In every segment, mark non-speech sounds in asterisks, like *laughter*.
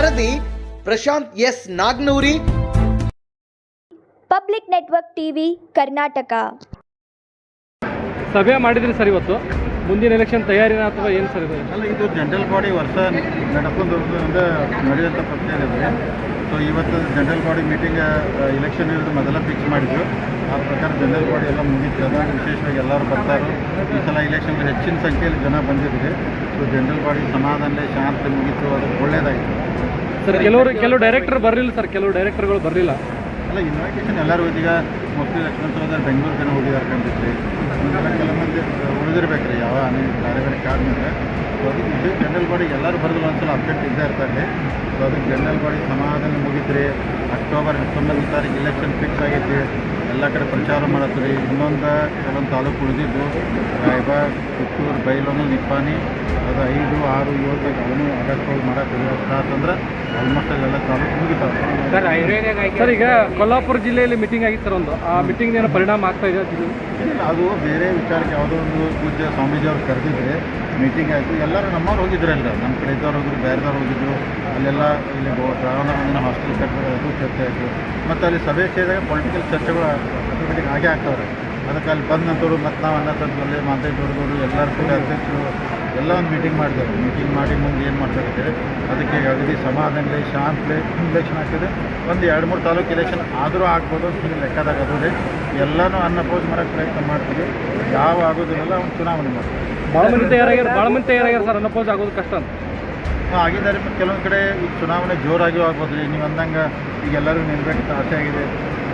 ವರದಿ Prashanth S Nagnuri. Public network TV Karnataka. ಸಭೆ ಮಾಡಿದ್ರಿ ಸರ್ ಇವತ್ತು? ಮುಂದಿನ ಎಲೆಕ್ಷನ್ ತಯಾರಿನ ಅಥವಾ ಏನು ಸರ್ ಇದು? ಅಲ್ಲ ಇದು ಜನರಲ್ ಬಾಡಿ ವರ್ಷ ನಡ್ಕೊಂಡು ಹೋಗೋದ್ರಿಂದ ನಡೆಯುವಂಥ ಪ್ರಶ್ನೆ ಇದೆ? ಸೊ ಇವತ್ತು ಜನರಲ್ ಬಾಡಿ ಮೀಟಿಂಗ್ ಎಲೆಕ್ಷನ್ ಇರೋದು ಮೊದಲ ಫಿಕ್ಸ್ ಮಾಡಿದ್ರು ಆ ಪ್ರಕಾರ ಜನರಲ್ ಬಾಡಿ ಎಲ್ಲ ಮುಗಿತು. ಅದಾಗ ವಿಶೇಷವಾಗಿ ಎಲ್ಲರೂ ಬರ್ತಾರೆ ಈ ಸಲ ಇಲೆಕ್ಷನ್ಗೆ ಹೆಚ್ಚಿನ ಸಂಖ್ಯೆಯಲ್ಲಿ ಜನ ಬಂದಿದ್ದಾರೆ. ಸೊ ಜನರಲ್ ಬಾಡಿ ಸಮಾಧಾನ ಶಾಂತಿ ಮುಗಿತು ಅದು ಒಳ್ಳೇದಾಯಿತು. ಸರ್ ಕೆಲವರು ಕೆಲವು ಡೈರೆಕ್ಟರ್ ಬರಲಿಲ್ಲ ಸರ್ ಕೆಲವು ಡೈರೆಕ್ಟರ್ಗಳು ಬರಲಿಲ್ಲ. ಅಲ್ಲ ಇನ್ವಿಟೇಷನ್ ಎಲ್ಲರೂ ಈಗ ಮೋಸ್ಟ್ಲಿ ಲಕ್ಷ್ಮಣ ಸಹೋದರ ಬೆಂಗಳೂರು ಜನ ಹೋಗಿದ್ದಾರೆ ಕಂಡಿದ್ರಿ. ಆಮೇಲೆ ಕೆಲವು ಮಂದಿ ಉಳಿದಿರ್ಬೇಕ್ರಿ ಯಾವ ಬೇರೆ ಬೇರೆ ಕಾರ್ಡ್ ಮೇಲೆ ಸೊ ಅದಕ್ಕೆ ಇದು ಜನರಲ್ ಬಾಡಿಗೆ ಎಲ್ಲರೂ ಬರೆದು ಒಂದ್ಸಲ ಅಪ್ಡೇಟ್ ಇದ್ದೇ ಇರ್ತಾರೆ. ಸೊ ಅದಕ್ಕೆ ಜನರಲ್ ಬಾಡಿ ಸಮಾಧಾನ ಮುಗಿದ್ರಿ ಅಕ್ಟೋಬರ್ ಹತ್ತೊಂಬತ್ತು ತಾರೀಕು ಇಲೆಕ್ಷನ್ ಫಿಕ್ಸ್ ಆಗೈತಿ. ಎಲ್ಲ ಕಡೆ ಪ್ರಚಾರ ಮಾಡತ್ರಿ ಇನ್ನೊಂದು ಕೆಲವೊಂದು ತಾಲೂಕು ಉಳಿದಿದ್ದು ರಾಯಬಾಗ್ ಪುತ್ತೂರು ಬೈಲೊಂದು ನಿಪ್ಪಾನಿ ಅದು ಐದು ಆರು ಏಳು ಬೇಕು ಅವನು ಆಗಸ್ಟ್ ಒಳಗೆ ಮಾಡಕ್ಕೆ ಸ್ಟಾರ್ಟ್ ಅಂದ್ರೆ ಆಲ್ಮೋಸ್ಟ್ ಅಲ್ಲೆಲ್ಲ ತಾಲೂಕು ಮುಗಿತಾವೆ. ಸರ್ ಈಗ ಕೊಲ್ಲಾಪುರ ಜಿಲ್ಲೆಯಲ್ಲಿ ಮೀಟಿಂಗ್ ಆಗಿತ್ತು ಸರ್ ಒಂದು. ಆ ಮೀಟಿಂಗ್ ಏನೋ ಪರಿಣಾಮ ಆಗ್ತಾ ಇದೆ ಅದು ಬೇರೆ ವಿಚಾರಕ್ಕೆ ಯಾವುದೋ ಒಂದು ಪೂಜ್ಯ ಸ್ವಾಮೀಜಿ ಅವ್ರು ಕರೆದಿದ್ರೆ ಮೀಟಿಂಗ್ ಆಯಿತು. ಎಲ್ಲರೂ ನಮ್ಮವ್ರು ಹೋಗಿದ್ರು ಹೋಗಿದ್ರಲ್ಲ ನಮ್ಮ ಕಡೆ ಇದ್ದವ್ರು ಹೋಗಿದ್ರು ಬೇರೆದವ್ರು ಹೋಗಿದ್ರು. ಅಲ್ಲೆಲ್ಲ ಇಲ್ಲಿ ರಾಮನಗರ ಹಾಸ್ಟೆಲ್ ಕಟ್ಟಬೇಕು ಅದು ಚರ್ಚೆ ಆಯಿತು. ಮತ್ತು ಅಲ್ಲಿ ಸಭೆ ಸೇರಿದಾಗ ಪೊಲಿಟಿಕಲ್ ಚರ್ಚೆಗಳು ಆಟೋಮೆಟಿಕ್ ಆಗೇ ಆಗ್ತಾವ್ರೆ. ಅದಕ್ಕೆ ಅಲ್ಲಿ ಬಂದಂಥವ್ರು ಮತ್ತು ನಾವು ಅನ್ನ ದೊಡ್ಡ ದೊಡ್ಡ ಎಲ್ಲರೂ ಕೂಡ ಅಧ್ಯಕ್ಷರು ಎಲ್ಲ ಒಂದು ಮೀಟಿಂಗ್ ಮಾಡಿದ್ದಾರೆ ಮೀಟಿಂಗ್ ಮಾಡಿ ಮುಂದೆ ಏನು ಮಾಡ್ತಾರೆ ಅದಕ್ಕೆ ಅಗದಿ ಸಮಾಧಾನಲೆ ಶಾಂತಲೆ ಇಲೆಕ್ಷನ್ ಆಗ್ತದೆ. ಒಂದು ಎರಡು ಮೂರು ತಾಲೂಕು ಇಲೆಕ್ಷನ್ ಆದರೂ ಆಗ್ಬೋದು ಅಂತ ಹಿಂಗೆ ಲೆಕ್ಕದಾಗ ಅದೇ ಎಲ್ಲನೂ ಅನ್ನಪೋಸ್ ಮಾಡೋಕ್ಕೆ ಪ್ರಯತ್ನ ಮಾಡ್ತೀವಿ. ಯಾವ ಆಗೋದಿಲ್ಲ ಅವ್ನು ಚುನಾವಣೆ ಮಾಡ್ತೀವಿ. ಭಾಳ ಮಂದಿ ತಯಾರಾಗ್ಯಾರ ಭಾಳ ಮಂದಿ ತಯಾರಾಗ್ಯಾರ ಸರ್ ಅನಪೋಸ್ ಆಗೋದು ಕಷ್ಟ ಅಂತ. ಆಗಿದ್ದಾರೆ ಮತ್ತು ಕೆಲವೊಂದು ಕಡೆ ಈಗ ಚುನಾವಣೆ ಜೋರಾಗಿಯೂ ಆಗ್ಬೋದು ರೀ ನೀವು ಅಂದಂಗೆ ಈಗ ಎಲ್ಲರೂ ನಿಲ್ಬೇಕಂತ ಆಸೆ ಆಗಿದೆ.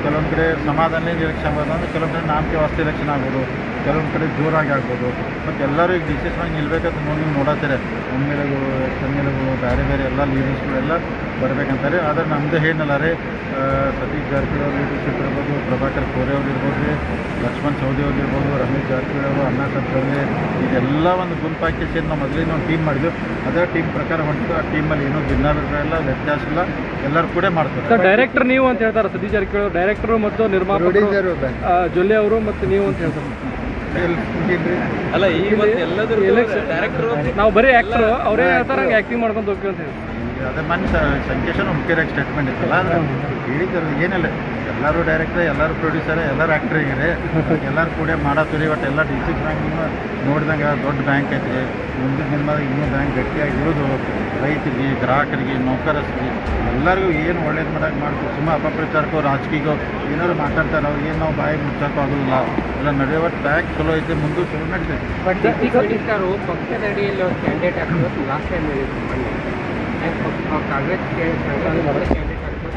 ಕೆಲವೊಂದು ಕಡೆ ಸಮಾಧಾನ ಎಲೆಕ್ಷನ್ ಆಗ್ಬೋದು ಅಂದರೆ ಕೆಲವೊಂದು ಕಡೆ ನಾಮಕೆ ವಾಸ್ತು ಎಲೆಕ್ಷನ್ ಆಗ್ಬೋದು. ಕೆಲವೊಂದು ಕಡೆ ಜೋರಾಗಿ ಆಗ್ಬೋದು. ಮತ್ತು ಎಲ್ಲರೂ ಈಗ ಡಿಸಿಷನ್ ಆಗಿ ನಿಲ್ಬೇಕಂತ ನೋಡಿ ನೀವು ನೋಡತ್ತೀರ. ಎಂ ಎಲ್ ಎಗಳು ಎಂ ಎಲ್ ಎಗಳು ಬೇರೆ ಬೇರೆ ಎಲ್ಲ ಲೀಡರ್ಸ್ಗಳೆಲ್ಲ ಬರ್ಬೇಕಂತಾರೆ. ಆದರೆ ನಮ್ಮದೇ ಏನಲ್ಲ ರೀ ಸತೀಶ್ ಜಾರಕಿಹೊಳಿ ಅವ್ರ ಲೀಡರ್ಶಿಪ್ ಇರ್ಬೋದು ಪ್ರಭಾಕರ್ ಕೋರೆ ಅವ್ರು ಇರ್ಬೋದು ರೀ ಲಕ್ಷ್ಮಣ್ ಚೌಧರಿ ಅವ್ರು ಇರ್ಬೋದು ರಮೇಶ್ ಜಾರಕಿಹೊಳಿ ಅವರು ಅಣ್ಣ ಸತ್ಯವ್ರಿಗೆ ಇದೆಲ್ಲ ಒಂದು ಗುಂಪಾಕಿ ಸೇರಿ ನಾವು ಮೊದಲಿಗೆ ನಾವು ಟೀಮ್ ಮಾಡಿದ್ವಿ. ಅದೇ ಟೀಮ್ ಪ್ರಕಾರ ಹೊಂಟು ಆ ಟೀಮಲ್ಲಿ ಏನೂ ಭಿನ್ನಾಭಿಪ್ರಾಯ ಇಲ್ಲ ವ್ಯತ್ಯಾಸ ಇಲ್ಲ. ಎಲ್ಲರೂ ಕೂಡ ಮಾಡ್ತಾರೆ. ಸರ್ ಡೈರೆಕ್ಟರ್ ನೀವು ಅಂತ ಹೇಳ್ತಾರೆ ಸತೀಶ್ ಜಾರಕಿಹೊಳಿ ಡೈರೆಕ್ಟರ್ ಮತ್ತು ನಿರ್ಮಾಪಕರು ಆ, ಜೊಲ್ಲೆ ಅವರು ಮತ್ತು ನೀವು ಅಂತ ಹೇಳ್ತಾರೆ. ಅಲ್ಲ ಈ ಎಲ್ಲದರ ಡೈರೆಕ್ಟರ್ ನಾವು ಬರೀ ಆಕ್ಟರ್ ಅವರೇ ಹೇಳ್ತಾರೆ ಹಂಗೆ ಆ್ಯಕ್ಟಿಂಗ್ ಮಾಡ್ಕೊಂಡು ಹೋಗ್ತೀವಿ ಅಂತ ಹೇಳಿ. ಅದೇ ಮನೆ ಸಂಕೇಶನ್ ಮುಖ್ಯರಾಗಿ ಸ್ಟೇಟ್ಮೆಂಟ್ ಇತ್ತಲ್ಲ ಅಂದ್ರೆ ಹೇಳಿದ್ರು ಏನಿಲ್ಲ. ಎಲ್ಲರೂ ಡೈರೆಕ್ಟರ್ ಎಲ್ಲರೂ ಪ್ರೊಡ್ಯೂಸರ್ ಎಲ್ಲರೂ ಆ್ಯಕ್ಟರ್ ಆಗ್ಯಾರೆ ಎಲ್ಲರೂ ಕೂಡ ಮಾಡತ್ತೀರಿ ಬಟ್ ಎಲ್ಲ ಡಿ ಸಿ ಬ್ಯಾಂಕ್ ನೋಡಿದಂಗೆ ದೊಡ್ಡ ಬ್ಯಾಂಕ್ ಐತ್ರಿ ಮುಂದಿನ ದಿನದಾಗ ಇನ್ನೂ ಬ್ಯಾಂಕ್ ಗಟ್ಟಿಯಾಗಿ ಇರೋದು ರೈತರಿಗೆ ಗ್ರಾಹಕರಿಗೆ ನೌಕರರಿಗೆ ಎಲ್ಲರಿಗೂ ಏನು ಒಳ್ಳೇದು ಮಾಡಕ್ಕೆ ಮಾಡ್ತೀವಿ. ಸುಮ್ಮ ಅಪಪ್ರಚಾರಕ್ಕೋ ರಾಜಕೀಯಕ್ಕೋ ಏನಾದ್ರು ಮಾತಾಡ್ತಾರೆ ಅವ್ರಿಗೆ ಏನು ನಾವು ಬಾಯಿ ಮುಚ್ಚೋಕ್ಕೂ ಆಗೋದಿಲ್ಲ. ಎಲ್ಲ ನಡೆಯುವ ಬ್ಯಾಂಕ್ ಚಲೋ ಐತೆ ಮುಂದೆ ಚಲೋ ನಡೀತೈತೆ. ಬಟ್ ಪಕ್ಷದ ಅಡಿಯಲ್ಲಿ ಕ್ಯಾಂಡಿಡೇಟ್ ಹಾಕೋದು ಲಾಸ್ಟ್ ಟೈಮ್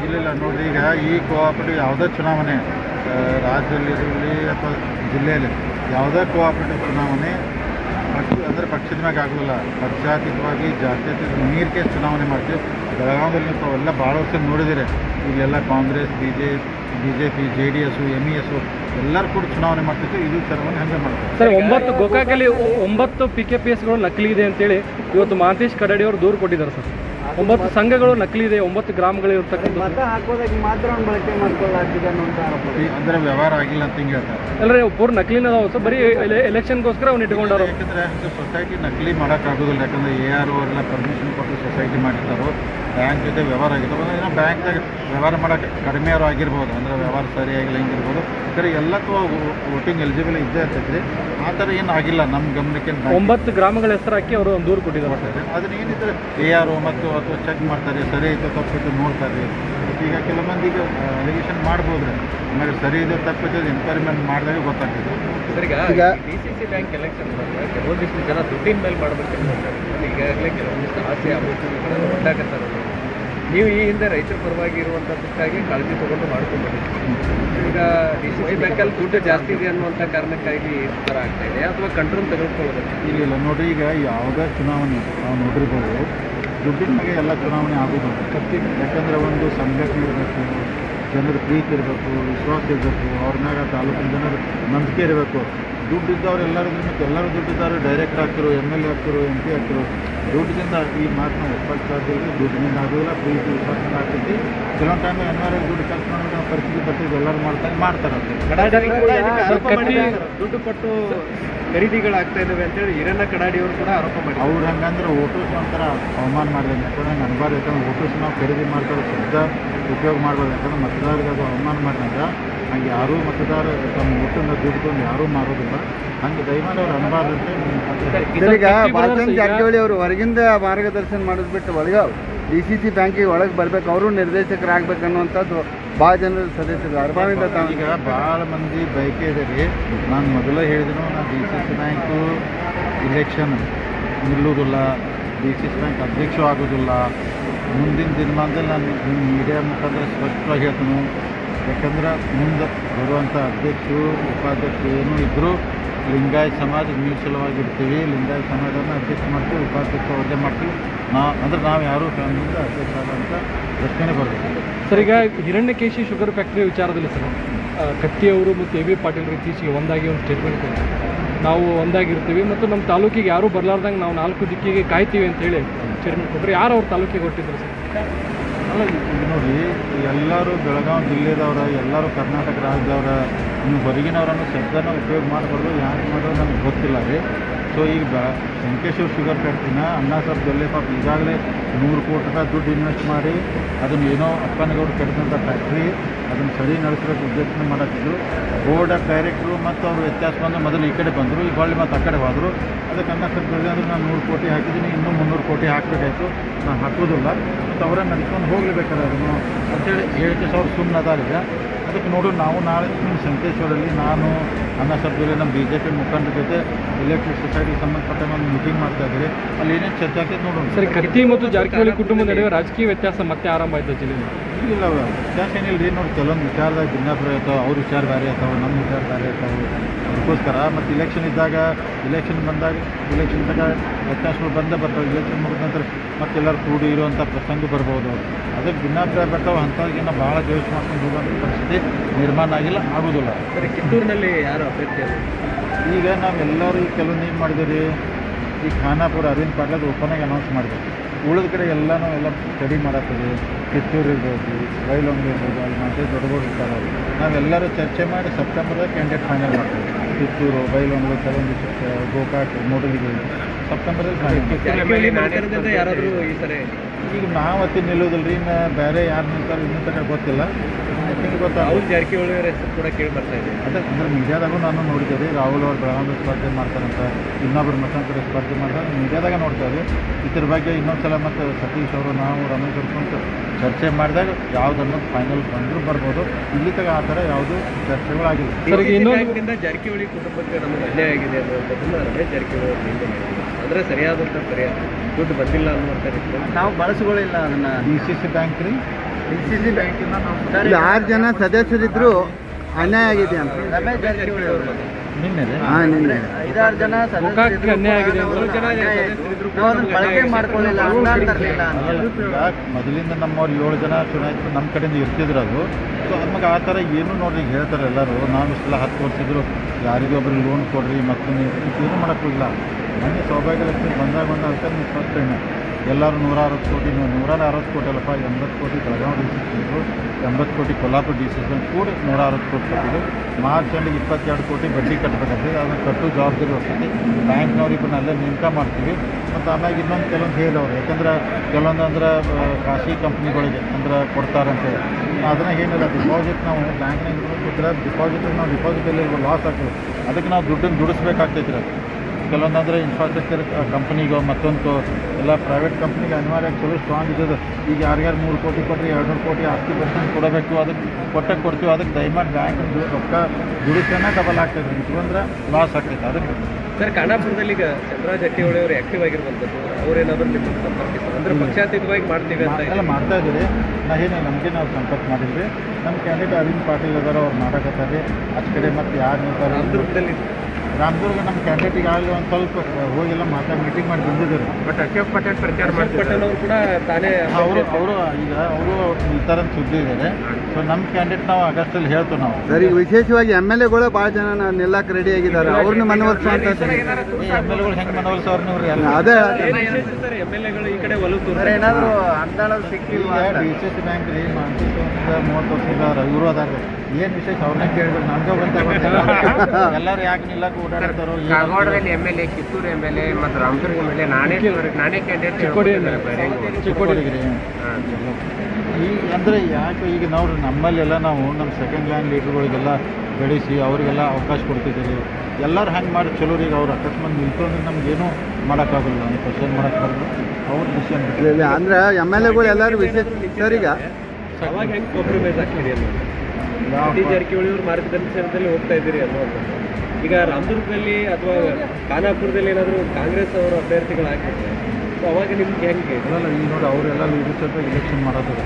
ಇಲ್ಲ ಇಲ್ಲ, ನೋಡಿ, ಈಗ ಈ ಕೋಆಪರೇಟಿವ್ ಯಾವುದೇ ಚುನಾವಣೆ ರಾಜ್ಯದಲ್ಲಿ ಇರಲಿ ಅಥವಾ ಜಿಲ್ಲೆಯಲ್ಲಿ ಯಾವುದೇ ಕೋಆಪರೇಟಿವ್ ಚುನಾವಣೆ, ಪಕ್ಷ, ಅಂದರೆ ಪಕ್ಷದ ಮ್ಯಾಗ ಆಗೋದಿಲ್ಲ ಪಕ್ಷಾತೀತವಾಗಿ, ಜಾತ್ಯತೀತ ನೀರಿಗೆ ಚುನಾವಣೆ ಮಾಡ್ತೀವಿ. ಬೆಳಗಾವಿಯಲ್ಲಿ ತಾವೆಲ್ಲ ಭಾಳ ವರ್ಷ ನೋಡಿದಿರಿ. ಇಲ್ಲೆಲ್ಲ Congress B J B J P J D S M E S ಎಲ್ಲರೂ ಕೂಡ ಚುನಾವಣೆ ಮಾಡ್ತಿತ್ತು ಇದು ಚುನಾವಣೆ ಹಂಗೆ ಮಾಡ್ತಾರೆ. ಸರ್, ಒಂಬತ್ತು ಗೋಕಾಕಲ್ಲಿ ಒಂಬತ್ತು ಪಿ ಕೆ ಪಿ ಎಸ್ಗಳು ನಕಲಿ ಇದೆ ಅಂತೇಳಿ ಇವತ್ತು ಮಾತೇಶ್ ಕಡಡಿ ಅವರು ದೂರು ಕೊಟ್ಟಿದ್ದಾರೆ ಸರ್. ಒಂಬತ್ತು ಸಂಘಗಳು ನಕಲಿ ಇದೆ ಒಂಬತ್ತು ಗ್ರಾಮಗಳು ಇರ್ತಕ್ಕಂಥ ಹಾಕೋದಾಗಿ ಮಾತ್ರ ಅವ್ನು ಬಳಕೆ ಮಾಡ್ಕೊಳ್ಳಾಗ್ತಿದೆ ಅನ್ನುವಂಥ ಆರೋಪ. ಅಂದರೆ ವ್ಯವಹಾರ ಆಗಿಲ್ಲ ಅಂತ ಹಿಂಗೆ ಹೇಳ್ತಾರೆ. ಎಲ್ಲರೇ ಪೂರ್ ನಕಲಿನ ಅದಾವ ಸರ್ ಬರೀ ಎಲೆಕ್ಷನ್ಗೋಸ್ಕರ ಅವ್ನು ಇಟ್ಕೊಂಡಾರ ಯಾಕಂದ್ರೆ ಸೊಸೈಟಿ ನಕಲಿ ಮಾಡೋಕ್ಕಾಗೋದಿಲ್ಲ ಯಾಕಂದ್ರೆ ಎ ಆರ್ ಅವರೆಲ್ಲ ಪರ್ಮಿಷನ್ ಕೊಟ್ಟು ಸೊಸೈಟಿ ಮಾಡಿರ್ತಾರೋ ಬ್ಯಾಂಕ್ ಜೊತೆ ವ್ಯವಹಾರ ಆಗಿರ್ತಾರೆ ಬ್ಯಾಂಕ್ ಏನೋ ಬ್ಯಾಂಕ್ದಾಗ ವ್ಯವಹಾರ ಮಾಡೋಕೆ ಕಡಿಮೆ ಯಾರು ಆಗಿರ್ಬೋದು ಅಂದ್ರೆ ವ್ಯವಹಾರ ಸರಿಯಾಗಿಲ್ಲ ಹಿಂಗಿರ್ಬೋದು ಸರಿ ಎಲ್ಲಕ್ಕೂ ವೋಟಿಂಗ್ ಎಲಿಜಿಬಲ್ ಇದ್ದೇ ಇರ್ತೈತಿ ಆ ಥರ ಏನು ಆಗಿಲ್ಲ ನಮ್ಮ ಗಮನಕ್ಕೆ ಒಂಬತ್ತು ಗ್ರಾಮಗಳ ಹೆಸರು ಹಾಕಿ ಅವರು ಒಂದು ದೂರು ಕೊಟ್ಟಿದ್ದಾರೆ. ಅದನ್ನ ಏನಿದ್ರೆ ಎ ಆರ್ ಮತ್ತು ಅಥವಾ ಚೆಕ್ ಮಾಡ್ತಾರೆ ಸರಿ ಐತೆ ತಪ್ಪಿಟ್ಟು ನೋಡ್ತಾರೆ. ಈಗ ಕೆಲವು ಮಂದಿಗೆ ಅಲಿಗೇಷನ್ ಮಾಡ್ಬೋದ್ರೆ ಆಮೇಲೆ ಸರಿ ಇದೆ ತಪ್ಪಿದೆ ಎನ್ಕ್ವೈರ್ಮೆಂಟ್ ಮಾಡಿದಾಗ ಗೊತ್ತಾಗ್ತದೆ. ಸರ್ ಈಗ D C C bank election ಬಂದಾಗ ಕೆಲವೊಂದಿಷ್ಟು ಜನ ದುಡ್ಡಿನ ಮೇಲೆ ಮಾಡಬೇಕು ಈಗಾಗಲೇ ಕೆಲವೊಂದಿಷ್ಟು ಆಸೆ ಆಲೋಚನೆಗಳನ್ನು ಹೊಂದಾಕತ್ತಾರೆ ನೀವು ಈ ಹಿಂದೆ ರೈತರ ಪರವಾಗಿ ಇರುವಂಥದ್ದಕ್ಕಾಗಿ ಕಾಳಜಿ ತಗೊಂಡು ಮಾಡ್ಕೊಂಡು ಈಗ ಡಿ ಸಿ ಸಿ ಬ್ಯಾಂಕಲ್ಲಿ ದುಡ್ಡು ಜಾಸ್ತಿ ಇದೆ ಅನ್ನುವಂಥ ಕಾರಣಕ್ಕಾಗಿ ಈ ಥರ ಆಗ್ತಾ ಇದೆ. ಅಥವಾ ಕಂಟ್ರೋಲ್ ತೆಗೆದುಕೊಳ್ಳೋದಕ್ಕೆ ಇಲ್ಲ ಇಲ್ಲ ನೋಡಿ ಈಗ ಯಾವಾಗ ಚುನಾವಣೆ ನಾವು ನೋಡಿರ್ಬೋದು ದುಡ್ಡಿನ ಬಗ್ಗೆ ಎಲ್ಲ ಚುನಾವಣೆ ಆಗೋದು ಕತ್ತಿ, ಯಾಕಂದರೆ ಒಂದು ಸಂಘಟನೆ ಇರಬೇಕು, ಜನರ ಪ್ರೀತಿ ಇರಬೇಕು, ವಿಶ್ವಾಸ ಇರಬೇಕು, ಅವ್ರ ಮ್ಯಾಗ ತಾಲೂಕಿನ ಜನರ ನಂಬಿಕೆ ಇರಬೇಕು. ದುಡ್ಡು ಇದ್ದವ್ರು ಎಲ್ಲರೂ ಮತ್ತು ಎಲ್ಲರೂ ದುಡ್ಡಿದ್ದವರು ಡೈರೆಕ್ಟ್ ಆಗ್ತಿರೋ ಎಂ ಎಲ್ ಎ ಆಗ್ತಿರೋ ಎಂ ಪಿ ಹಾಕಿರು ದುಡ್ಡಿನಿಂದ ಈ ಮಾತನ್ನ ಎಪ್ಪತ್ತು ಸಾಧ್ಯ ಇಲ್ಲ ದುಡ್ಡಿನಿಂದ ಆಗೋದಿಲ್ಲ ಪ್ರೀತಿ ವಿಶ್ವಾಸದಿಂದ ಆಗ್ತೈತಿ. ಕೆಲವೊಂದು ಟೈಮ್ ಎನ್ ಆರ್ ದುಡ್ಡು ಖರ್ಚು ಮಾಡೋ ಪರಿಸ್ಥಿತಿ ಬರ್ತೈತೆ ಎಲ್ಲರೂ ಮಾಡ್ತಾರೆ ಮಾಡ್ತಾರೆ. ದುಡ್ಡು ಕೊಟ್ಟು ಖರೀದಿಗಳಾಗ್ತಾ ಇದ್ದಾವೆ ಅಂತೇಳಿ ಹಿರಣ್ಣ ಕಡಾಡಿಯವರು ಕೂಡ ಆರೋಪ ಮಾಡಿ ಅವ್ರು ಹಂಗಂದ್ರೆ ಓಟೋಸ್ ಒಂಥರ ಅವಮಾನ ಮಾಡಿದೆ ಯಾಕಂದ್ರೆ ಅನ್ಬಾರ್ದು ಯಾಕಂದ್ರೆ ಓಟೋಸ್ ನಾವು ಖರೀದಿ ಮಾಡ್ತಾರೆ ಶುದ್ಧ ಉಪಯೋಗ ಮಾಡ್ಬೋದು ಯಾಕಂದ್ರೆ ಮತದಾರರಿಗೆ ಅದು ಅವಮಾನ ಮಾಡಿದಂಗೆ ಹಂಗೆ ಯಾರೂ ಮತದಾರ ತಮ್ಮ ಮುಟ್ಟನ್ನು ದುಡ್ಡು ತಂದು ಯಾರೂ ಮಾರೋದಿಲ್ಲ. ಹಂಗೆ ದಯಮಾಡಿ ಅವ್ರು ಅನ್ಬಾರ್ದಂತೆ ಈಗ ಬಾಲಚಂದ್ರ ಜಾರಕಿಹೊಳಿ ಅವರು ಹೊರಗಿಂದ ಮಾರ್ಗದರ್ಶನ ಮಾಡೋದು ಬಿಟ್ಟು ಒಳಗೆ ಡಿ ಸಿ ಸಿ ಬ್ಯಾಂಕಿಗೆ ಒಳಗೆ ಬರ್ಬೇಕು ಅವರು ನಿರ್ದೇಶಕರಾಗಬೇಕು ಅನ್ನುವಂಥದ್ದು ಭಾಳ ಜನರ ಸದಸ್ಯರು ಅರ್ಭಾವಿಂದ ಈಗ ಭಾಳ ಮಂದಿ ಬಯಕೆ ಇದೆ ರೀ ನಾನು ಮೊದಲೇ ಹೇಳಿದ್ರು ನಾನು D C C bank election ನಿಲ್ಲುವುದಿಲ್ಲ ಡಿ ಸಿ ಸಿ ಬ್ಯಾಂಕ್ ಅಧ್ಯಕ್ಷ ಆಗೋದಿಲ್ಲ ಮುಂದಿನ ದಿನಮಾನದಲ್ಲಿ ನಾನು ನಿಮ್ಮ ಮೀಡಿಯಾ ಮುಖಾಂತರ ಸ್ಪಷ್ಟವಾಗಿ ಹೇಳ್ತೀನಿ. ಯಾಕಂದ್ರೆ ಮುಂದೆ ಬರುವಂಥ ಅಧ್ಯಕ್ಷರು, ಉಪಾಧ್ಯಕ್ಷರು ಏನೂ ಇದ್ದರೂ ಲಿಂಗಾಯತ್ ಸಮಾಜ ಮೀಸಲವಾಗಿರ್ತೀವಿ ಲಿಂಗಾಯತ್ ಸಮಾಜನ ಅಧ್ಯಕ್ಷ ಮಾಡ್ತೀವಿ, ಉಪಾಧ್ಯಕ್ಷ ಹುದ್ದೆ ಮಾಡ್ತೀವಿ. ನಾ, ಅಂದ್ರೆ ನಾವು ಯಾರೂ ಫ್ಯಾಮಿಲಿಯಿಂದ ಅಧ್ಯಕ್ಷ ಆದಂಥ ಪ್ರಶ್ನೆ ಬರಬೇಕು ಸರ್, ಈಗ ಹಿರಣ್ಯಕೇಶಿ ಶುಗರ್ ಫ್ಯಾಕ್ಟ್ರಿ ವಿಚಾರದಲ್ಲಿ ಸರ್ ಕತ್ತಿಯವರು ಮತ್ತು ಎ ಬಿ ಪಾಟೀಲ್ ಇತ್ತೀಚೆಗೆ ಒಂದಾಗಿ ಒಂದು ಸ್ಟೇಟ್ಮೆಂಟ್ ಕೊಡ್ತಾರೆ ನಾವು ಒಂದಾಗಿರ್ತೀವಿ ಮತ್ತು ನಮ್ಮ ತಾಲೂಕಿಗೆ ಯಾರೂ ಬರಲಾರ್ದಂಗೆ ನಾವು ನಾಲ್ಕು ದಿಕ್ಕಿಗೆ ಕಾಯ್ತೀವಿ ಅಂತ ಹೇಳಿ ಸ್ಟೇಟ್ಮೆಂಟ್ ಕೊಟ್ಟರೆ ಯಾರು ಅವ್ರ ತಾಲೂಕಿಗೆ ಕೊಟ್ಟಿದ್ರು ಸರ್? ಅಲ್ಲ ನೋಡಿ, ಎಲ್ಲರೂ ಬೆಳಗಾವಿ ಜಿಲ್ಲೆದವ್ರ, ಎಲ್ಲರೂ ಕರ್ನಾಟಕ ರಾಜ್ಯದವ್ರ ನೀವು ಹೊರಗಿನವರನ್ನು ಶಬ್ದನ ಉಪಯೋಗ ಮಾಡಬಾರ್ದು, ಯಾಕೆ ಮಾಡೋದು ನನಗೆ ಗೊತ್ತಿಲ್ಲ ರೀ. ಸೊ, ಈಗ ವೆಂಕಟೇಶ್ವರ ಶುಗರ್ ಫ್ಯಾಕ್ಟ್ರಿನ ಅಣ್ಣಾ ಸರ್ ದೊಲ್ಲೆ ಪಾಪ ಈಗಾಗಲೇ ನೂರು ಕೋಟಿ ರೂಪಾಯಿ ದುಡ್ಡು ಇನ್ವೆಸ್ಟ್ ಮಾಡಿ ಅದನ್ನು ಏನೋ ಅಪ್ಪನಗೌಡ ಕಟ್ಟಿದಂಥ ಫ್ಯಾಕ್ಟ್ರಿ ಅದನ್ನು ಸರಿ ನಡೆಸೋಕೆ ಉದ್ದೇಶನ ಮಾಡತ್ತಿದ್ರು. ಬೋರ್ಡ್ ಆಫ್ ಡೈರೆಕ್ಟ್ರು ಮತ್ತು ಅವರು ವ್ಯತ್ಯಾಸ ಬಂದು ಮೊದಲು ಈ ಕಡೆ ಬಂದರು, ಈಗ ಹೊಳ್ಳಿ ಮತ್ತು ಆ ಕಡೆ ಹೋದರು. ಅದಕ್ಕೆ ಅಣ್ಣ ಸಾಹೇಬ್ ದೊಲ್ಲೆ ಅಂದರೆ ನಾನು ನೂರು ಕೋಟಿ ಹಾಕಿದ್ದೀನಿ, ಇನ್ನೂ ಮುನ್ನೂರು ಕೋಟಿ ಹಾಕಬೇಕಾಯ್ತು. ನಾನು ಹಾಕೋದಿಲ್ಲ. ಮತ್ತು ಅವರೇ ನಡೆಸ್ಕೊಂಡು ಹೋಗಲೇಬೇಕಾದ್ರೆ ಅದನ್ನು. ಅಂತೇಳಿ ಹೇಳಿಕೆ ಸಾವಿರ ಸುಮ್ಮನೆ ಅದಾರಿಗ. ಅದಕ್ಕೆ ನೋಡು ನಾವು ನಾಳೆ ಸಂಕೇಶ್ವರಲ್ಲಿ ನಾನು ಅನ್ನ ಸಭೆಯಲ್ಲಿ ನಮ್ಮ ಬಿ ಜೆ ಪಿ ಮುಖಂಡರ ಜೊತೆ ಎಲೆಕ್ಟ್ರಿಕ್ ಸೊಸೈಟಿ ಸಂಬಂಧಪಟ್ಟ ಒಂದು ಮೀಟಿಂಗ್ ಮಾಡ್ತಾ ಇದ್ದೀರಿ ಅಲ್ಲಿ ಏನೇನು ಚರ್ಚೆ ಆಗ್ತೈತೆ ನೋಡೋಣ ಸರ್ ಕತ್ತಿ ಮತ್ತು ಜಾರಕಿಹೊಳಿ ಕುಟುಂಬದ ನಡುವೆ ರಾಜಕೀಯ ವ್ಯತ್ಯಾಸ ಮತ್ತೆ ಆರಂಭ ಆಯ್ತು ಜಿಲ್ಲೆಯಲ್ಲಿ? ಇಲ್ಲ ವ್ಯತ್ಯಾಸ ಏನಿಲ್ಲ ರೀ. ನೋಡಿ ಕೆಲವೊಂದು ವಿಚಾರದಾಗ ಭಿನ್ನಾಭಿಪ್ರಾಯ ಇರ್ತಾವೆ ಅವ್ರ ವಿಚಾರ ಬೇರೆ ಇರ್ತಾವೆ ನಮ್ಮ ವಿಚಾರ ಬೇರೆ ಇರ್ತಾವೆ. ಅದಕ್ಕೋಸ್ಕರ ಮತ್ತು ಇಲೆಕ್ಷನ್ ಇದ್ದಾಗ ಇಲೆಕ್ಷನ್ ಬಂದಾಗ ಇಲೆಕ್ಷನ್ದಾಗ ವ್ಯತ್ಯಾಸಗಳು ಬಂದೇ ಬರ್ತಾವೆ. ಇಲೆಕ್ಷನ್ ಮುಗಿದ ನಂತರ ಮತ್ತೆಲ್ಲರೂ ಕೂಡಿ ಇರುವಂಥ ಪ್ರಸಂಗ ಬರ್ಬೋದು. ಅದಕ್ಕೆ ಭಿನ್ನಾಭಿಪ್ರಾಯ ಬರ್ತಾವೆ. ಅಂಥವ್ರಿಗಿನ್ನ ಭಾಳ ದ್ವೇಷ ಮಾಡ್ಕೊಂಡು ಹೋಗುವಂಥ ಪರಿಸ್ಥಿತಿ. ನಿರ್ಮಾಣ ಆಗಿಲ್ಲ ಆಗೋದಿಲ್ಲ. ಸರಿ ಕಿತ್ತೂರಿನಲ್ಲಿ ಯಾರು ಅಭ್ಯರ್ಥಿ ಈಗ ನಾವೆಲ್ಲರೂ ಎಲ್ಲರೂ ಕೆಲವೊಂದು ಏನು ಮಾಡಿದ್ದೀವಿ ಈ ಖಾನಾಪುರ ಅರವಿಂದ್ ಪಾಟ್ಲದ ಓಪನಾಗಿ ಅನೌನ್ಸ್ ಮಾಡಿದ್ವಿ ಉಳಿದ ಕಡೆ ಎಲ್ಲ ಎಲ್ಲ ಸ್ಟಡಿ ಮಾಡತ್ತೀವಿ ಕಿತ್ತೂರು ಇರ್ಬೋದು ಬೈಲೊಂಗ್ ಇರ್ಬೋದು ಅಲ್ಲಿ ಮತ್ತೆ ದೊಡ್ಡಗೋಡು ಇರ್ತಾರೆ. ನಾವೆಲ್ಲರೂ ಚರ್ಚೆ ಮಾಡಿ ಸೆಪ್ಟೆಂಬರ್ದಾಗ ಕ್ಯಾಂಡಿಡೇಟ್ ಫೈನಲ್ ಮಾಡ್ತೀವಿ. ಕಿತ್ತೂರು ಬೈಲೊಂಗು ಕೆಲವೊಂದು ಗೋಕಾಕ್ ಮೂಡಲಿಗೆ. ಸೆಪ್ಟೆಂಬರಲ್ಲಿ ಫೈನಲ್ ಜಾರಕಿಹೊಳಿ ಮನೆತನದಿಂದ ಯಾರಾದರೂ ಈ ಸರಿ ಈಗ ನಾವು ಅತಿ ನಿಲ್ಲೋದಿಲ್ಲ ರೀ ಇನ್ನು ಬೇರೆ ಯಾರು ನಿಲ್ತಾರೆ ಇನ್ನೂ ತನಕ ಗೊತ್ತಿಲ್ಲ. ಗೊತ್ತಾಗ ರಾಹುಲ್ ಜಾರಕಿಹೊಳಿ ಅವರ ಹೆಸರು ಕೂಡ ಕೇಳಿ ಬರ್ತಾ ಇದೆ. ಅದೇ ಅಂದ್ರೆ ಮೀಡಿಯಾದಾಗೂ ನಾನು ನೋಡಿದ್ದೇವೆ. ರಾಹುಲ್ ಅವರು ಬೆಳಗಾವಿ ಸ್ಪರ್ಧೆ ಮಾಡ್ತಾರಂತ ಇನ್ನೊಬ್ರು ಮತ್ತೊಂದು ಕಡೆ ಸ್ಪರ್ಧೆ ಮಾಡ್ತಾರೆ. ಮೀಡಿಯಾದಾಗ ನೋಡ್ತೇವೆ ಇದ್ರ ಬಗ್ಗೆ ಇನ್ನೊಂದು ಸಲ ಮತ್ತು ಸತೀಶ್ ಅವರು ನಾವು ರಮೇಶ್ ಅವ್ರು ಕುಂತು ಚರ್ಚೆ ಮಾಡಿದಾಗ ಯಾವುದನ್ನು ಫೈನಲ್ ಬಂದರೂ ಬರ್ಬೋದು. ಇಲ್ಲಿ ತಗ ಆ ಥರ ಯಾವುದೂ ಚರ್ಚೆಗಳಾಗಿಲ್ಲ. ಜಾರಕಿಹೊಳಿ ಕುಟುಂಬಕ್ಕೆ ನಮಗೆ ಅನ್ಯಾಯ ಆಗಿದೆ ಅನ್ನುವಂಥದ್ದನ್ನ ರಮೇಶ್ ಜಾರಕಿಹೊಳಿ ಅವರು. ಅಂದ್ರೆ ಸರಿಯಾದಂಥ ಪರಿಹಾರ ದುಡ್ಡು ಬಂದಿಲ್ಲ ಅನ್ನುವಂಥ ನಾವು ಬಳಸಿಕೊಳ್ಳಿಲ್ಲ ಅದನ್ನ. ಡಿ ಸಿ ಸಿ ಬ್ಯಾಂಕ್ ರೀ ನಾವು ಆರು ಜನ ಸದಸ್ಯರಿದ್ರು ಅನ್ಯಾಯ ಆಗಿದೆ ಅಂತ. ರಮೇಶ್ ಜಾರಕಿಹೊಳಿ ಅವರು. ಹಾಂ ನಿನ್ನೆ. ಐದಾರು ಜನ ಸದಸ್ಯರಿದ್ರು ಬಳಕೆ ಮಾಡ್ಕೊಳ್ಳಿಲ್ಲ ಅನುದಾನ ತರಲಿಲ್ಲ ಮೊದಲಿಂದ ನಮ್ಮವ್ರು ಏಳು ಜನ ಚುನಾಯ್ತು ನಮ್ಮ ಕಡೆಯಿಂದ ಇರ್ತಿದ್ರು ಅದು. ಸೊ ನಮಗೆ ಆ ಥರ ಏನು ನೋಡ್ರಿ ಈಗ ಹೇಳ್ತಾರೆ ಎಲ್ಲರೂ. ನಾವು ಸಲ ಹತ್ತು ವರ್ಷದ್ರು ಯಾರಿಗೂ ಒಬ್ರಿಗೆ ಲೋನ್ ಕೊಡ್ರಿ ಮತ್ತೊಂದು ಏನು ಮಾಡೋಕ್ಕಿಲ್ಲ ಮೊನ್ನೆ ಸೌಭಾಗ್ಯ ಲಕ್ಷ್ಮಿ ಬಂದಾಗ ಬಂದ ಅಂತ ನೀವು ಫಸ್ಟ್ ಟೈಮ್ ಎಲ್ಲರೂ ನೂರ ಅರವತ್ತು ಕೋಟಿ ನೂರ ಅರವತ್ತು ಕೋಟಿ ಅಲ್ಲಪ್ಪ, ಎಂಬತ್ತು ಕೋಟಿ ಬೆಳಗಾವಿ ಡಿ ಸಿ ಕೊಟ್ಟರು ಎಂಬತ್ತು ಕೋಟಿ ಕೊಲ್ಲಾಪುರ ಡಿ ಸಿ ಕೂಡಿ ನೂರ ಅರವತ್ತು ಕೋಟಿ ಕೊಟ್ಟಿದ್ದು ಮಾರ್ಚ್ ಎಂಡಿಗೆ ಇಪ್ಪತ್ತೆರಡು ಕೋಟಿ ಬಡ್ಡಿ ಕಟ್ಟಬೇಕಾಗ್ತದೆ ಅದನ್ನು ಕಟ್ಟು ಜವಾಬ್ದಾರಿ ಹೋಗ್ತದೆ ಬ್ಯಾಂಕ್ನವ್ರು ಇಬ್ಬರನ್ನ ಅಲ್ಲೇ ನೇಮಕ ಮಾಡ್ತೀವಿ. ಮತ್ತು ಆಮ್ಯಾಗ ಇನ್ನೊಂದು ಕೆಲವೊಂದು ಹೇಳೋರು ಯಾಕಂದ್ರೆ ಕೆಲವೊಂದು ಅಂದ್ರೆ ಖಾಸಗಿ ಕಂಪ್ನಿಗಳಿಗೆ ಅಂದ್ರೆ ಕೊಡ್ತಾರಂತೆ ಅದನ್ನ ಏನಿಲ್ಲ, ಡಿಪಾಸಿಟ್ ನಾವು ಬ್ಯಾಂಕ್ನಾಗ ಡಿಪಾಸಿಟ್, ನಾವು ಡಿಪಾಸಿಟಲ್ಲಿ ಲಾಸ್ ಆಗ್ತದೆ. ಅದಕ್ಕೆ ನಾವು ದುಡ್ಡನ್ನು ದುಡಿಸ್ಬೇಕಾಗ್ತೈತಿ. ರೀ ಕೆಲವೊಂದು ಅಂದರೆ ಇನ್ಫ್ರಾಸ್ಟ್ರಕ್ಚರ್ ಕಂಪ್ನಿಗೋ ಮತ್ತೊಂದು ಎಲ್ಲ ಪ್ರೈವೇಟ್ ಕಂಪ್ನಿಗೆ ಅನಿವಾರ್ಯ ಚಲೋ ಸ್ಟ್ರಾಂಗ್ ಇದ್ದದ ಈಗ ಯಾರ್ಯಾರು ಮೂರು ಕೋಟಿ ಕೊಟ್ಟರೆ ಎರಡು ನೂರು ಕೋಟಿ ಆಸ್ತಿ ಪರ್ಸೆಂಟ್ ಕೊಡಬೇಕು ಅದಕ್ಕೆ ಕೊಟ್ಟಕ್ಕೆ ಕೊಡ್ತೀವಿ ಅದಕ್ಕೆ ದಯಮಾಡಿ ಬ್ಯಾಂಕ್ ರೊಕ್ಕ ದುಡಿಸೋಣ ಡಬಲ್ ಆಗ್ತದೆ ಇಟ್ಕೊಂಡ್ರೆ ಲಾಸ್ ಆಗ್ತೈತೆ. ಅದಕ್ಕೆ ಸರ್ ಖಾನಾಪುರದಲ್ಲಿ ಈಗ ಚಂದ್ರಾಜ್ ಜಟ್ಟಿಹೊಳಿ ಅವರು ಆಕ್ಟಿವ್ ಆಗಿರುವಂಥದ್ದು ಅವರೇನಾದರೂ ನಿಮ್ಮನ್ನು ಸಂಪರ್ಕಿಸ್ತಾರೆ. ಅಂದ್ರೆ ಪಕ್ಷಾತೀತವಾಗಿ ಮಾಡ್ತೀವಿ ಅಂತ ಎಲ್ಲ ಮಾಡ್ತಾ ಇದ್ದೀರಿ. ನಾ ಏನು ನಮಗೆ ನಾವು ಸಂಪರ್ಕ ಮಾಡಿದ್ವಿ. ನಮ್ಮ ಕ್ಯಾಂಡಿಡೇಟ್ ಅರವಿಂದ್ ಪಾಟೀಲ್ ಅದಾರ ಅವ್ರು ಮಾಡಕತ್ತಾರೆ. ಅಚ್ಚ ಕಡೆ ಮತ್ತೆ ಯಾರು ನಿಂತಾರೆ ರಾಮದುರ್ಗ ನಮ್ಮ ಕ್ಯಾಂಡಿಡೇಟ್ ಈಗಾಗಲೇ ಒಂದು ಸ್ವಲ್ಪ ಹೋಗಿಲ್ಲ ಮಾತಾ ಮೀಟಿಂಗ್ ಮಾಡಿ ಬಂದಿದ್ದಾರೆ. ಬಟ್ ಅಶೋಕ್ ಪಟೇಲ್ ಪ್ರಚಾರ ಪಟೇಲ್ ಅವರು ಕೂಡ ತಾನೇ ಅವರು ಅವರು ಈಗ ಅವರು ಈ ಥರ ಸುದ್ದಿ ಇದ್ದಾರೆ ಸೊ ನಮ್ಮ ಕ್ಯಾಂಡಿಡೇಟ್ ನಾವು ಆಗಸ್ಟಲ್ಲಿ ಹೇಳ್ತೀವಿ ನಾವು. ಸರಿ ವಿಶೇಷವಾಗಿ ಎಂ ಎಲ್ ಎಗಳು ಭಾಳ ಜನ ನಾನು ನಿಲ್ಲಕ್ಕೆ ರೆಡಿ ಆಗಿದ್ದಾರೆ. ಅವ್ರನ್ನ ಮನವೊಲಿಸುವಂತ ಎಂ ಎಲ್ ಎಗಳು ಹೆಂಗೆ ಅವ್ರನ್ನ ಎಲ್ಲ ಅದೇ ಎಂ ಎಲ್ ಎಗಳು ಈ ಕಡೆ ಒಲವು ಏನಾದರೂ ಅನುದಾನ ಸಿಕ್ಕಿಲ್ಲ ಡಿ ಸಿ ಸಿ ಬ್ಯಾಂಕ್ ರೀ ಮೂವತ್ತು ವರ್ಷದ ಇವರು ಅದಾಗ ಏನು ವಿಶೇಷ ಅವ್ರನ್ನ ಕೇಳಿದ್ರು? ನಮ್ಗೆ ಬಂತ *laughs* ಎಲ್ಲರೂ ಯಾಕೆ ನಿಲ್ಲಕ್ಕೆ ಓಡಾಡ್ತಾರೋ ಕಾಗವಾಡದಲ್ಲಿ M L A Kittur M L A ಮತ್ತು ರಾಮದುರ್ಗ ಎಂ ಎಲ್ ಎ ನಾನೇ ನಾನೇ ಕ್ಯಾಂಡಿಡೇಟ್ ಚಿಕ್ಕೋಡಿ ಚಿಕ್ಕೋಡಿಗ್ರಿ ಈ ಅಂದರೆ ಯಾಕೆ ಈಗ ನೋಡ್ರಿ ನಮ್ಮಲ್ಲೆಲ್ಲ ನಾವು ನಮ್ಮ ಸೆಕೆಂಡ್ ಲ್ಯಾಂಡ್ ಲೀಡರ್ಗಳಿಗೆಲ್ಲ ಬೆಳೆಸಿ ಅವರಿಗೆಲ್ಲ ಅವಕಾಶ ಕೊಡ್ತಿದ್ದೀರಿ. ಎಲ್ಲರೂ ಹಂಗೆ ಮಾಡಿ ಚಲೋ ಈಗ ಅವ್ರು ಅಕಸ್ಮಾತ್ ನಿಂತ್ಕೊಂಡು ಅಂದ್ರೆ ನಮ್ಗೇನು ಮಾಡೋಕ್ಕಾಗಲ್ಲ ಅಂತ ಕ್ವಶನ್ ಮಾಡೋಕ್ಕಾಗಲ್ಲ. ಅವ್ರ ಡಿಸಿಷನ್ ಬಿಟ್ಟಿಲ್ಲ ಅಂದ್ರೆ ಎಂ ಎಲ್ ಎಗಳು ಎಲ್ಲರೂ ವಿಶೇಷ ಸರ್ ಈಗ ಅವಾಗ ಹೆಂಗೆ ಕಾಂಪ್ರಮೈಸ್ ಆಗ್ತೀರಿ ಅನ್ನೋದು? ಜಾರಕಿಹೊಳಿ ಅವ್ರ ಮಾರ್ಗದರ್ಶನದಲ್ಲಿ ಹೋಗ್ತಾ ಇದ್ದೀರಿ ಅನ್ನೋದು. ಈಗ ರಾಮದುರ್ಗದಲ್ಲಿ ಅಥವಾ ಖಾನಾಪುರದಲ್ಲಿ ಏನಾದರೂ ಕಾಂಗ್ರೆಸ್ ಅವರ ಅಭ್ಯರ್ಥಿಗಳಾಗಿದ್ದಾರೆ ಸೊ ಅವಾಗ ನಿಮ್ಗೆ ಹೆಂಗೆ? ಅಲ್ಲ ನೋಡಿ, ಅವರೆಲ್ಲ ಲೀಡರ್ಶಿಪ್ ಎಲೆಕ್ಷನ್ ಮಾಡೋದು.